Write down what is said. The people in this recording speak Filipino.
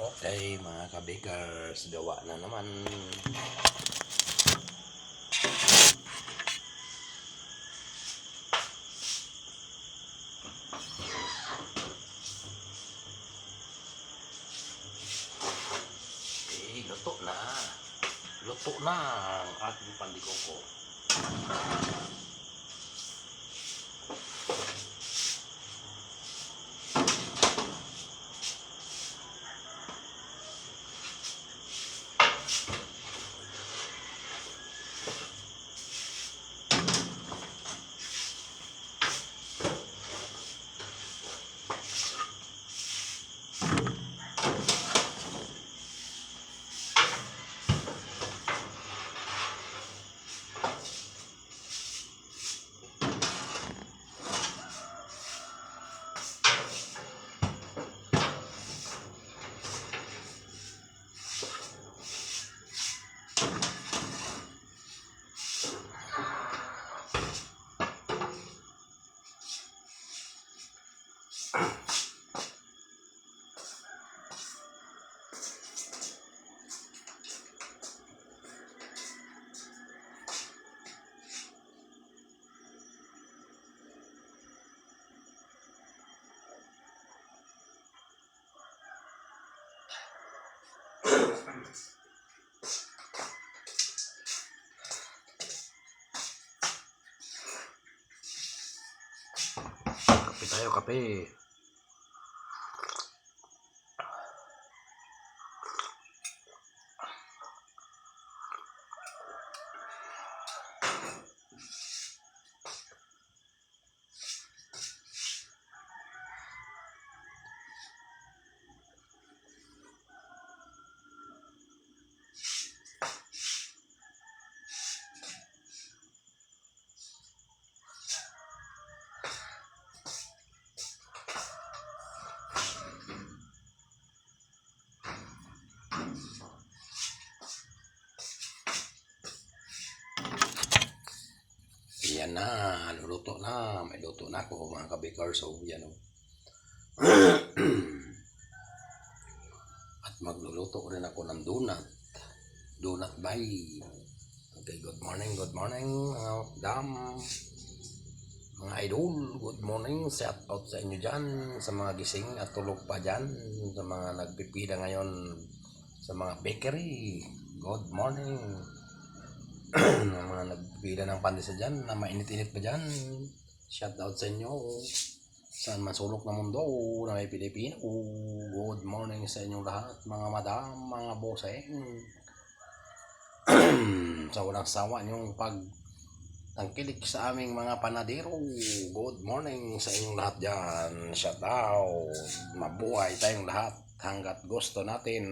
Okay, mga kabikers, gawa na naman. Eh, luto na. Luto na ang ating pandikoko. Kape tayo, kape. Yan na, luluto na. May luto na ako mga kabikers. So, yan o. At magluluto rin ako ng donut. Donut by. Okay, good morning, good morning mga dam. Mga idol, good morning. Shout out sa inyo dyan. Sa mga gising at tulog pa dyan. Sa mga nagpipida ngayon sa mga bakery. Good morning. Ng mga nagpila ng pandesa dyan na mainit-init pa dyan. Shout out sa inyo. Saan man sulok ng mundo na may Pilipino. Good morning sa inyong lahat mga madam, mga boseng. Sa walang sawa niyong pag tangkilik sa aming mga panadero. Good morning sa inyong lahat dyan. Shout out. Mabuhay tayong lahat hanggat gusto natin